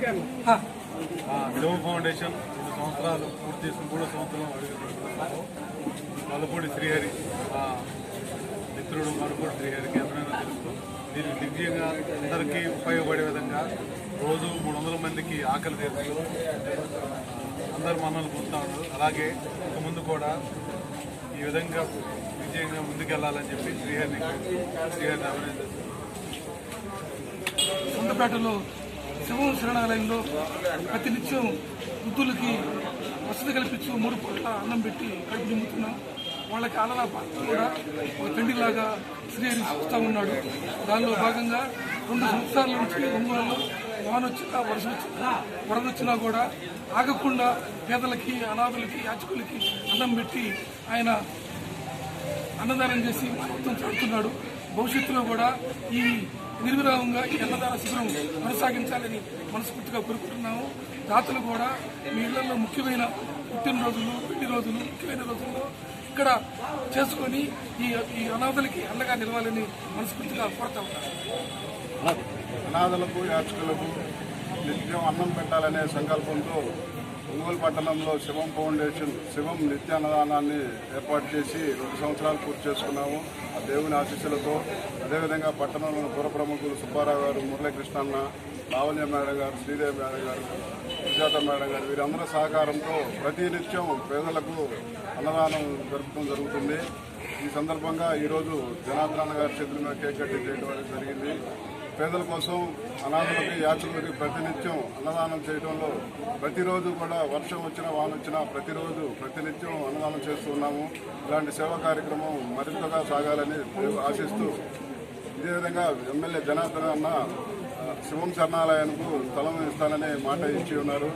విడవ foundation రెండు సంవత్సరాలు పూర్తి చేసిన మూడో సంవత్సరం వలపూడి శ్రీహరి మిత్రుడు వలపూడి శ్రీహరికి ఎవరైనా తెలుసు. దీనికి దివ్యంగా అందరికీ ఉపయోగపడే విధంగా రోజు మూడు వందల మందికి ఆకలి తీరుస్తూ అందరు మనల్ని పొందుతా ఉన్నారు అలాగే ఇక ముందు కూడా ఈ విధంగా విజయంగా ముందుకెళ్ళాలని చెప్పి శ్రీహరిని శ్రీహరిని అభినందిస్తున్నాను సొంతపేటలో శివం శరణాలయంలో ప్రతినిత్యం వృద్ధులకి వసతి కల్పించు మూడు పూట్ల అన్నం పెట్టి కడుపు నింపుతున్నాం. వాళ్ళకి అలలా పాత్ర కూడా ఒక తండ్రిలాగా శ్రీహరి చూస్తూ ఉన్నాడు. దానిలో భాగంగా రెండు సంవత్సరాల నుంచి ఒంగోలు వాన వచ్చినా వర్షం వచ్చినా వరద వచ్చినా కూడా ఆగకుండా పేదలకి అనాథులకి యాచకులకి అన్నం పెట్టి ఆయన అన్నదానం చేసి మొత్తం చాటుతున్నాడు. భవిష్యత్తులో కూడా ఈ నిర్విరామంగా ఈ అన్నదాన శిబిరం కొనసాగించాలని మనస్ఫూర్తిగా కోరుకుంటున్నాము. దాతలు కూడా మీ ఇళ్ళలో ముఖ్యమైన పుట్టినరోజులు పెళ్ళి రోజులు ముఖ్యమైన రోజుల్లో ఇక్కడ చేసుకొని ఈ ఈ అనాథలకి అండగా నిలవాలని మనస్ఫూర్తిగా కోరుతా ఉన్నాను. అనాథలకు యాచకులకు నిత్యం అన్నం పెట్టాలనే సంకల్పంతో ఒంగోలు పట్టణంలో శివం ఫౌండేషన్ శివం నిత్యాన్నదానాన్ని ఏర్పాటు చేసి రెండు సంవత్సరాలు పూర్తి చేసుకున్నాము. ఆ దేవుని ఆశీస్సులతో. అదేవిధంగా పట్టణంలోని పుర ప్రముఖులు సుబ్బారావు గారు మురళీకృష్ణన్న లావణ్య మేడం గారు శ్రీదేవి మేడం గారు సుజాత మేడం గారు వీరందరి సహకారంతో ప్రతి నిత్యం పేదలకు అన్నదానం జరపడం జరుగుతుంది. ఈ సందర్భంగా ఈరోజు జనార్దన గారి చేతుల మీద కేక్ కట్టి చేయడం జరిగింది. పేదల కోసం అనాథులకి యాచకులకి ప్రతినిత్యం అన్నదానం చేయడంలో ప్రతిరోజు కూడా వర్షం వచ్చినా వాన వచ్చినా ప్రతిరోజు ప్రతినిత్యం అన్నదానం చేస్తూ ఉన్నాము. ఇలాంటి సేవా కార్యక్రమం మరింతగా సాగాలని ఆశిస్తూ ఇదే విధంగా ఎమ్మెల్యే జనార్దన్ అన్న శివం శరణాలయానికి స్థలం ఇస్తానని మాట ఇచ్చి ఉన్నారు.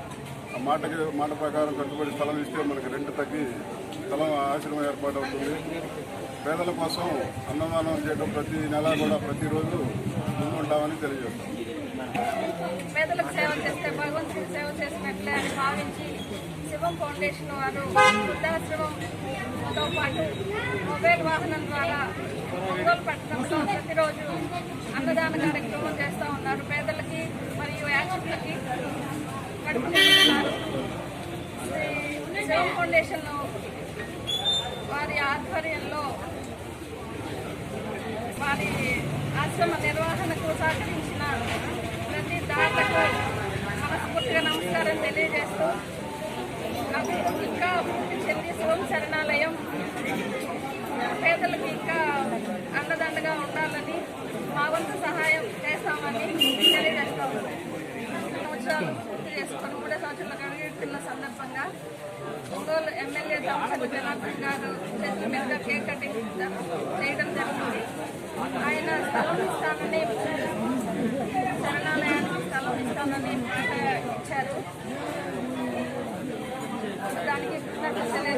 ఆ మాటకి మాట ప్రకారం కట్టుబడి స్థలం ఇస్తే మనకి రెంట్ తగ్గి స్థలం ఆశ్రమం ఏర్పాటు అవుతుంది పేదల కోసం అన్నదానం చేయడం ప్రతి నెల కూడా ప్రతిరోజు ముందుంటామని తెలియజేస్తాం. పేదలకు సేవ చేస్తే భగవంతుడికి సేవ చేసినట్లే అని భావించి శివం ఫౌండేషన్ వారు వృద్ధాశ్రమంతో పాటు మొబైల్ వాహనం ద్వారా ఒంగోలు పట్టణంలో ప్రతిరోజు అన్నదాన కార్యక్రమం చేస్తూ ఉన్నారు. పేదలకి మరియు యాచకులకి కడుపు నింపుతున్నారు శ్రీ శివం ఫౌండేషన్ వారి ఆధ్వర్యంలో వారి కార్యక్రమ నిర్వహణకు సహకరించిన ప్రతి దాతకు మనస్ఫూర్తిగా నమస్కారం తెలియజేస్తూ అది ఇంకా అభివృద్ధి చెంది శివం శరణాలయం. పేదలకు ఇంకా అండదండగా ఉండాలని మా వంతు సహాయం చేస్తామని తెలియజేస్తాము సంవత్సరాలు పూర్తి చేసుకొని మూడో సంవత్సరాలు అడుగుతున్న సందర్భంగా ఒంగోలు ఎమ్మెల్యే దామచంద్ర జనార్దన్ గారు చేతుల మీదుగా కేక్ కటింగ్ చేయడం జరిగింది. స్థలం ఇస్తానని శరణాలయానికి స్థలం ఇస్తానని మాట ఇచ్చారు. దానికి కృతజ్ఞతలు